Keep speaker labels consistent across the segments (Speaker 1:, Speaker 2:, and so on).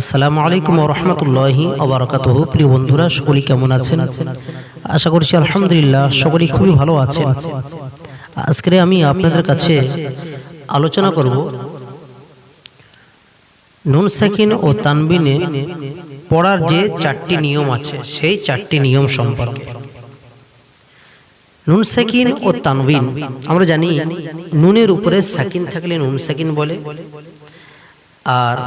Speaker 1: আসসালামু আলাইকুম রহমতুল্লাহি আবরাকাতহ প্রিয় বন্ধুরা, সকলেই কেমন আছেন? আশা করছি আলহামদুলিল্লাহ সকলেই খুবই ভালো আছেন। আজকে আমি আপনাদের কাছে আলোচনা করব নুন সাকিন ও তানবিনে পড়ার যে চারটি নিয়ম আছে, সেই চারটি নিয়ম সম্পর্কে। নুন সাকিন ও তানবিন, আমরা জানি নুনের উপরে সাকিন থাকলে নুন সাকিন বলে, আর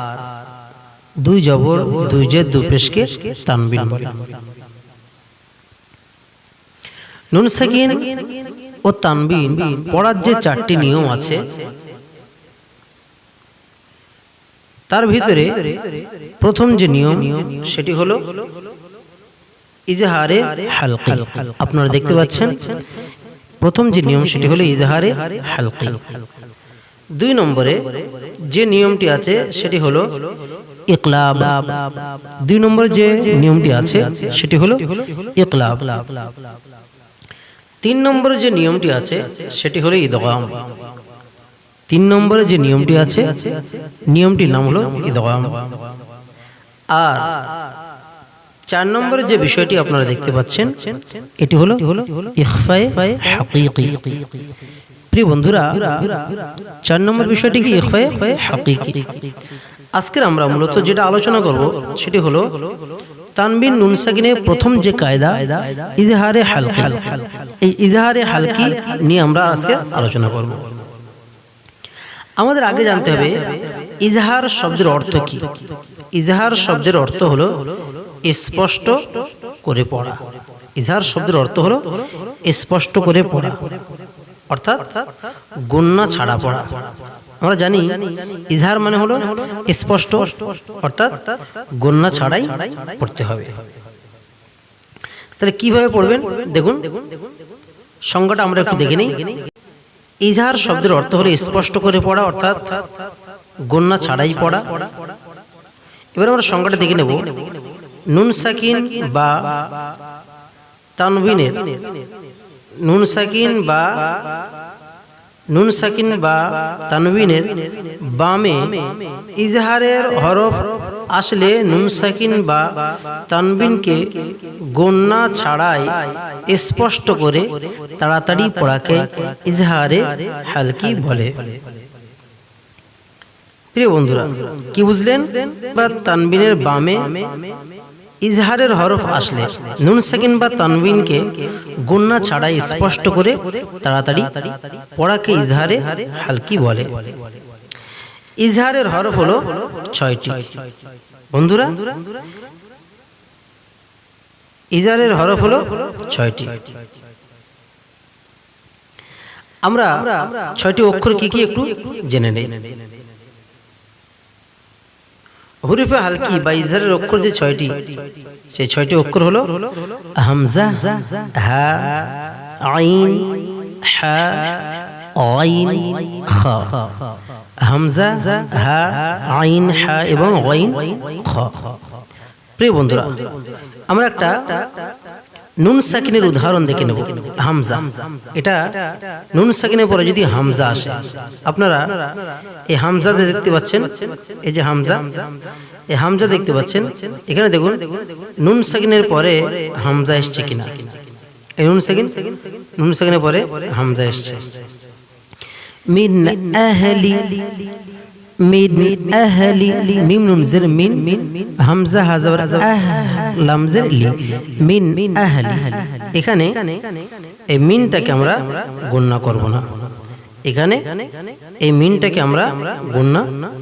Speaker 1: দুই জবর, দুই জে দু পেশকে তানবিন। বলে নুন সাকিন ও তানবিন পড়ার যে চারটি নিয়ম আছে, তার ভিতরে প্রথম যে নিয়ম সেটি হলো ইজহারে হালকি। আপনারা দেখতে পাচ্ছেন, প্রথম যে নিয়ম সেটি হলো ইজহারে হালকি। দুই নম্বরে যে নিয়মটি আছে সেটি হলো ইকলাব। দুই নম্বর যে নিয়মটি আছে, সেটি হলো ইকলাব। তিন নম্বরে যে নিয়মটি আছে, সেটি হলো ইদগাম। তিন নম্বরে যে নিয়মটি আছে, নিয়মটির নাম হলো ইদগাম। আর চার নম্বরে যে বিষয়টি আপনারা দেখতে পাচ্ছেন, এটি হলো ইখফায়ে হাকিকি। প্রিয় বন্ধুরা, চার নম্বর বিষয়টি কি ইখফায়ে হাকিকি? আজকের আমরা মূলত যেটা আলোচনা করব সেটি হলো তানবিন নুন সাকিনে প্রথম যে কায়দা ইজহারে হালকি। এই ইজহারে হালকি নিয়ে আমরা আজকে আলোচনা করব। আমাদের আগে জানতে হবে ইজহার শব্দের অর্থ কি? ইজহার শব্দের অর্থ হলো স্পষ্ট করে পড়া। ইজহার শব্দের অর্থ হলো স্পষ্ট করে পড়া। অর্থাৎ গণ্যা ছাড়া পড়া। আমরা জানি ইজহার মানে হলো স্পষ্ট, অর্থাৎ গণ্যা ছাড়াই পড়তে হবে। তাহলে কীভাবে পড়বেন? দেখুন, সংজ্ঞাটা আমরা একটু দেখে নিই। ইজহার শব্দের অর্থ হলো স্পষ্ট করে পড়া, অর্থাৎ গণ্যা ছাড়াই পড়া। এবার আমরা সংজ্ঞাটা দেখে নেব। নুন সাকিন বা তানবিনের নুন সাকিন বা নুন সাকিন বা তানবিনের বামে ইজহারের হরফ আসলে নুন সাকিন বা তানবিনকে গণ্যা ছাড়াই স্পষ্ট করে তাড়াতাড়ি পড়াকে ইজহারে হালকি বলে। প্রিয় বন্ধুরা, কি বুঝলেন? বা তানবিনের বামে ইজহারের হরফ আসলে নুন সাকিন বা তানবিনকে গুন্না ছাড়াই স্পষ্ট করে তাড়াতাড়ি পড়াকে ইজহারে হালকি বলে। ইজহারের হরফ হলো ছয়টি। বন্ধুরা, ইজহারের হরফ হলো ছয়টি। আমরা ছয়টি অক্ষর কি কি একটু জেনে নেই। হুরিফে হালকি বা ইজহারের অক্ষর যে ছয়টি, সেই ছয়টি অক্ষর হলো হামজা, হা, আইন হা, আইন, খা। হামজা, হা, আইন, হা এবং আইন, খ। প্রিয় বন্ধুরা, আমরা একটা নুন সাকিনের উদাহরণ দেখে নেব। হামজা। এটা নুন সাকিনের পরে যদি হামজা আসে, আপনারা এই হামজা দেখতে পাচ্ছেন, এই যে হামজা, এই হামজা দেখতে পাচ্ছেন, এখানে দেখুন নুন সাকিনের পরে হামজা এসছে কিনা। এই নুন সাকিন, নুন সাকিনের পরে হামজা এসছে। মিন আহলি মিন আহলি মিম নুন জের মিন হামজা হাজার আহ লাম জের লি মিন আহলি। এখানে এই মিনটাকে আমরা গণ্য করব না। এখানে এই মিনটাকে আমরা গণ্য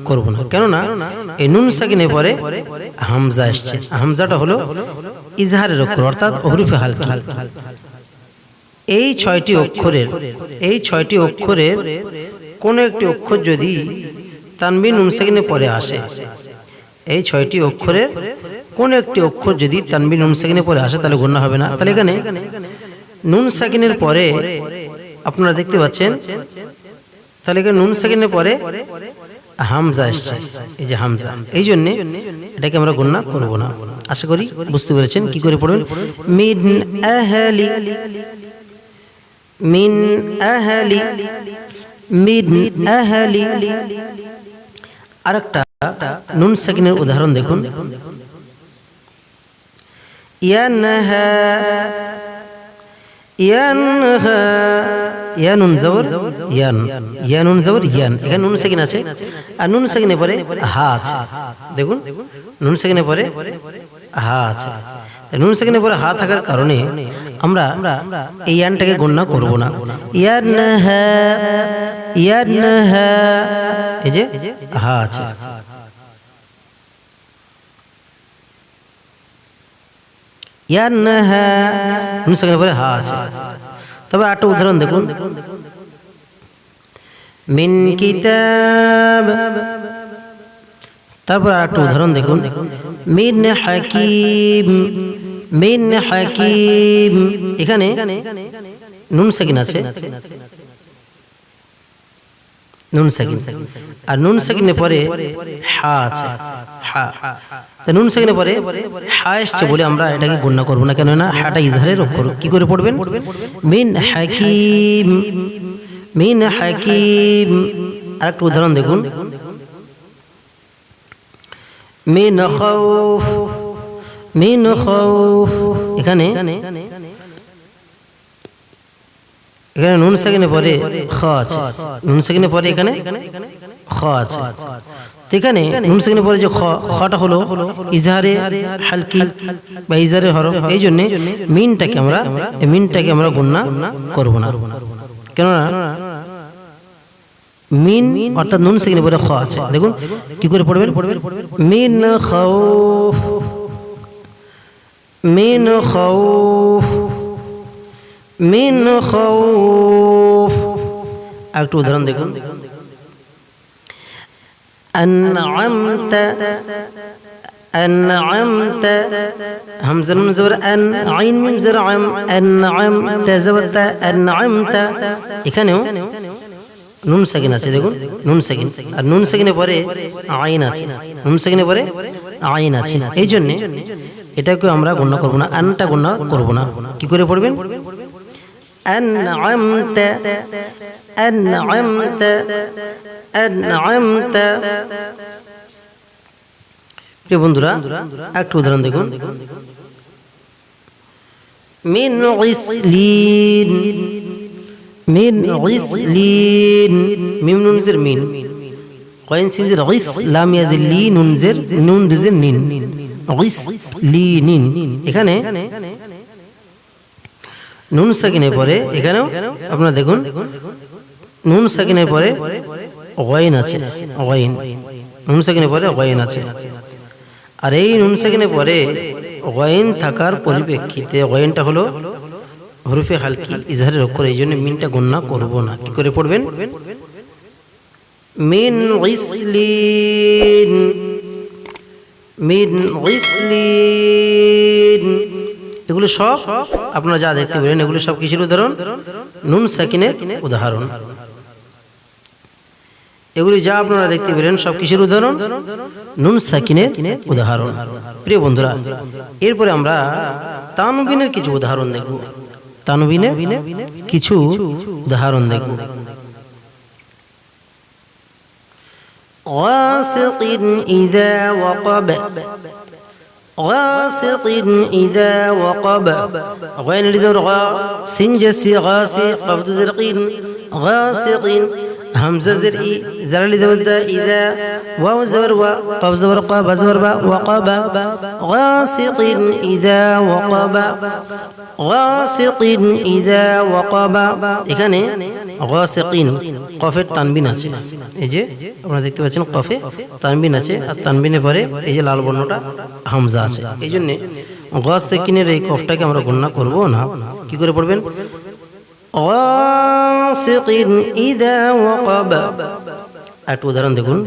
Speaker 1: করব না। কেননা এই নুন সাকিনে পরে হামজা আসছে হামজাটা হলো ইজহারের অক্ষর, অর্থাৎ হরুফে হালকি এই ছয়টি অক্ষরের, এই ছয়টি অক্ষরের কোন একটি অক্ষর যদি তানবিন নুন সাকিনে পরে আসে। এই ছয়টি অক্ষরের কোন একটি অক্ষর যদি তানবিন নুন সাকিনে পরে আসে, তাহলে গণ্য হবে না। তাহলে এখানে নুন সাকিনের পরে আপনারা দেখতে পাচ্ছেন, তাহলে এখানে নুন সাকিনের পরে হামজা আসছে এই যে হামজা। এই জন্যে এটাকে আমরা গণ্য করব না। আশা করি বুঝতে পেরেছেন কি করে পড়বেন? মিন আহলি মিন আহলি মিন আহলি আরেকটা নুন সাকিনের উদাহরণ দেখুন। ইয়ান। ইয়ান। এখানে নুন আছে। আর নুন পরে হা দেখুন, নুন পরে নুন পরে থাকার কারণে আমরা এই ইয়ানটাকে করব না। ইয়ানহা ইয়ানহা, এই যে, হা আছে। নুন সাকিনের পরে হা আছে। তবে আরেকটা উদাহরণ দেখুন। মিন কিতাব। তারপর আরেকটা উদাহরণ দেখুন। মিন হাকিম মিন হাকিম। এখানে নুন সাকিন আছে। নুন সাকিন আর নুন সাকিনের পরে হা আছে। হা। তা নুন সাকিনের পরে হা এসছে বলে আমরা এটাকে গণ্য করব না, কেননা হাটা ইজহারের অক্ষর কি করে পড়বেন? মিন হাকিম মিন হাকিম। আর একটা উদাহরণ দেখুন। মিন খৌফ মিন খৌফ। এখানে এখানে নুন সেকেন্ডে পরে খ আছে। নুন সেকেন্ডে পরে এখানে খ আছে। এখানে নুন সেকেন্ডে পরে যে খ, খটা হলো ইজহারে হালকি বা ইজহারে হরফ এই জন্যে মিনটাকে আমরা মিনটাকে আমরা গণ্য করব না। কেননা মিন অর্থাৎ নুন সেকেন্ডে পরে খ আছে। দেখুন কি করে পড়বেন? মিন খৌফ মিন খৌফ মিন খৌফ একটু উদাহরণ দেখুন أنعمت أنعمت همزة من زبر أن عين من زر عم أنعمت زبرت أنعمت এখানেও নুন সাকিন আছে দেখুন নুন সাকিন আর নুন সাকিনের পরে আইন আছে নুন সাকিনের পরে আইন আছে এই জন্যে এটাকে আমরা গণ্য করবো না আনটা গণ্য করবো না কি করে পড়বেন أنعمت أنعمت أنعمت প্রিয় বন্ধুরা একটু উদাহরণ দেখুন মিন গিসলিন মিন গিসলিন মিম নুন জের মিন কয়েন সিন জের গিস লাম ইয়াদ লি নুন জের নুন দুজের নিন গিসলিনিন এখানে নুন সাকিনের পরে এখানেও আপনারা দেখুন, নুন সাকিনের পরে ওয়াইন আছে ওয়াইন নুন সাকিনের পরে ওয়াইন আছে। আর এই নুন সাকিনের পরে ওয়াইন থাকার পরিপ্রেক্ষিতে ওয়াইনটা হলো হরুফে হালকি, ইজহারের অক্ষর, এই জন্য মিনটা গণ্য করব না। কি করে পড়বেন? মিন গিসলিন মিন গিসলিন। এগুলো সব আপনারা যা দেখতে পেলেন, এগুলো সব কিছুর উদাহরণ? নুন সাকিনের উদাহরণ। এগুলি যা আপনারা দেখতে পেলেন, সব কিছুর উদাহরণ? নুন সাকিনের উদাহরণ। প্রিয় বন্ধুরা, এরপরে আমরা তানবিনের কিছু উদাহরণ দেখব। তানবিনের কিছু উদাহরণ দেখব। ওয়াসিকিন ইদা ওয়াকাব। غاسق إذا وقب. غين لذر غا سنجسي غاسي قفض زرقين. غاسق همزة زرقي ذر لذود إذا. واو زبر و قب زبر قاب زبر وقب غاسق إذا وقب غاسق إذا وقب إيه গাসিকিন কফের তানবিন আছে। এই যে আপনারা দেখতে পাচ্ছেন কফে তানবিন আছে, আর তানবিনে পরে এই যে লাল বর্ণটা হামজা আছে। এই জন্যে গাসিকিনের এই কফটাকে আমরা গণ্য করব না। কি করে পড়বেন? গাসিকিন ইদা ওয়াকাব। একটু উদাহরণ দেখুন।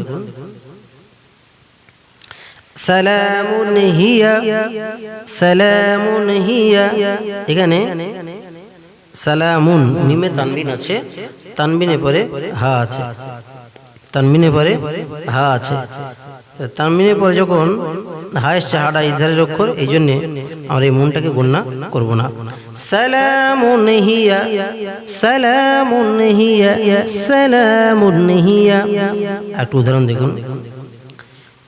Speaker 1: সালামুন হিয়া সালামুন হিয়া। এখানে সালামুন, মিমে তানবিন আছে, তানবিনে পরে হা আছে। তানবিনে পরে হা আছে। তানবিনে পরে যখন হা এসছে, হাটা ইজহারের অক্ষর, এই জন্যে আমরা এই মনটাকে গণ্য করব না। সালামুন হিয়া সালামুন হিয়া সালামুন হিয়া। একটু উদাহরণ দেখুন।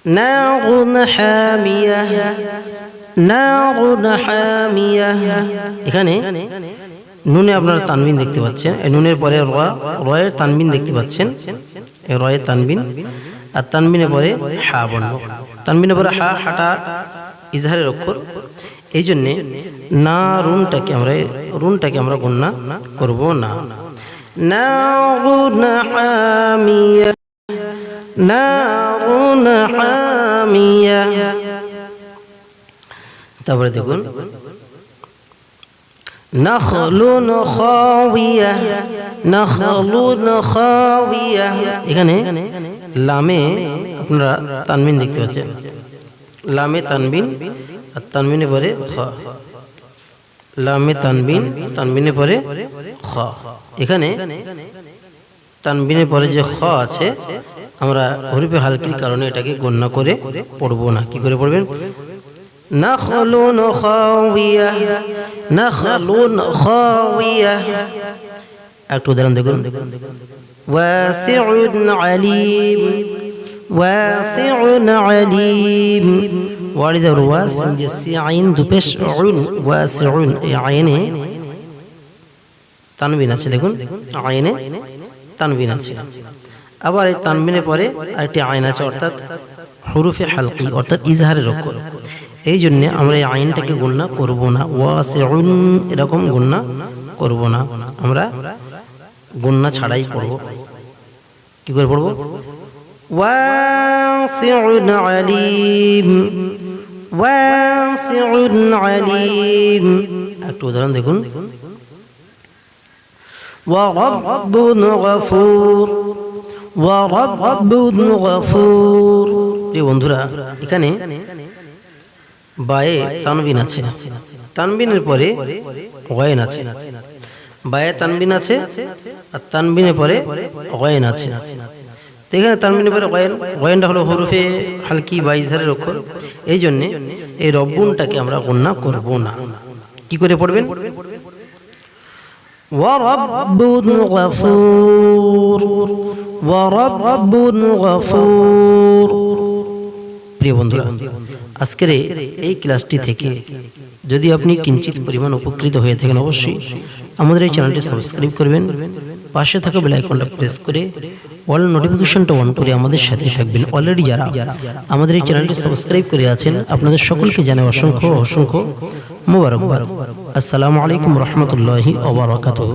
Speaker 1: নাগুন হামিয়া নাগুন হামিয়া। এখানে নুনে আপনারা তানবিন দেখতে পাচ্ছেন। নুনের পরে র রয়ের তানবিন দেখতে পাচ্ছেন। রয়ের তানবিন। আর তানবিনের পরে হা বর্ণ তানবিনের পরে হা, হাটা ইজহারের অক্ষর। এই জন্যে না রুনটাকে আমরা রুনটাকে আমরা গণ্যা করব না। তারপরে দেখুন। এখানে লামে আপনারা তানবিন দেখতে পাচ্ছেন। লামে তানবিন আর তানবিনে পরে খ। লামে তানবিন, তানবিনে পরে খ। এখানে তানবিনের পরে যে খ আছে, আমরা হরিফে হালকির কারণে এটাকে গণ্য করে পড়ব না। কি করে পড়বেন? না খলো নিয়া নখলুন খাওয়িয়া একটু উদাহরণ দেখুন ওয়াসিউন আলিম ওয়াসিউন আলিম ওয়ারিদার ওয়াস যে সি আইন দুপেশ উন ওয়াসিউন এই আইনে তানবিন আছে, দেখুন। আইনে তানবিন আছে। আবার এই তানবিনের পরে একটি আইন আছে, অর্থাৎ হরুফে হালকি অর্থাৎ ইজহারের অক্ষর। এই জন্যে আমরা এই আইনটাকে গণ্যা করব না ওয়াসিউন এরকম গণ্যা করব না আমরা গণ্যা ছাড়াই পড়ব কি করে পড়ব ওয়াসিউন আলিম ওয়াসিউন আলিম একটু উদাহরণ দেখুন ورب غفور ورب غفور প্রিয় বন্ধুরা এখানে বায়ে তানবিন আছে তানবিনের পরে গয়েন আছে বায়ে তানবিন আছে আর তানবিনের পরে গয়েন আছে তো এখানে তানবিনের পরে গয়েন গয়েনটা হলো হরুফে হালকি বা ইজহারের অক্ষর এই জন্যে এই রব্বুনটাকে আমরা গণ্যা করব না কি করে পড়বেন ورب غفور ورب غفور প্রিয় বন্ধুরা, আজকের এই ক্লাসটি থেকে যদি আপনি কিঞ্চিত পরিমাণ উপকৃত হয়ে থাকেন অবশ্যই আমাদের এই চ্যানেলটি সাবস্ক্রাইব করবেন, পাশে থাকা বেল আইকনটা প্রেস করে অল নোটিফিকেশনটা অন করে আমাদের সাথে থাকবেন। অলরেডি যারা আমাদের এই চ্যানেলটি সাবস্ক্রাইব করে আছেন, আপনাদের সকলকে জানাই অসংখ্য অসংখ্য মোবারকবাদ। আসসালামু আলাইকুম রহমতুল্লাহি ওবরাকাতুহু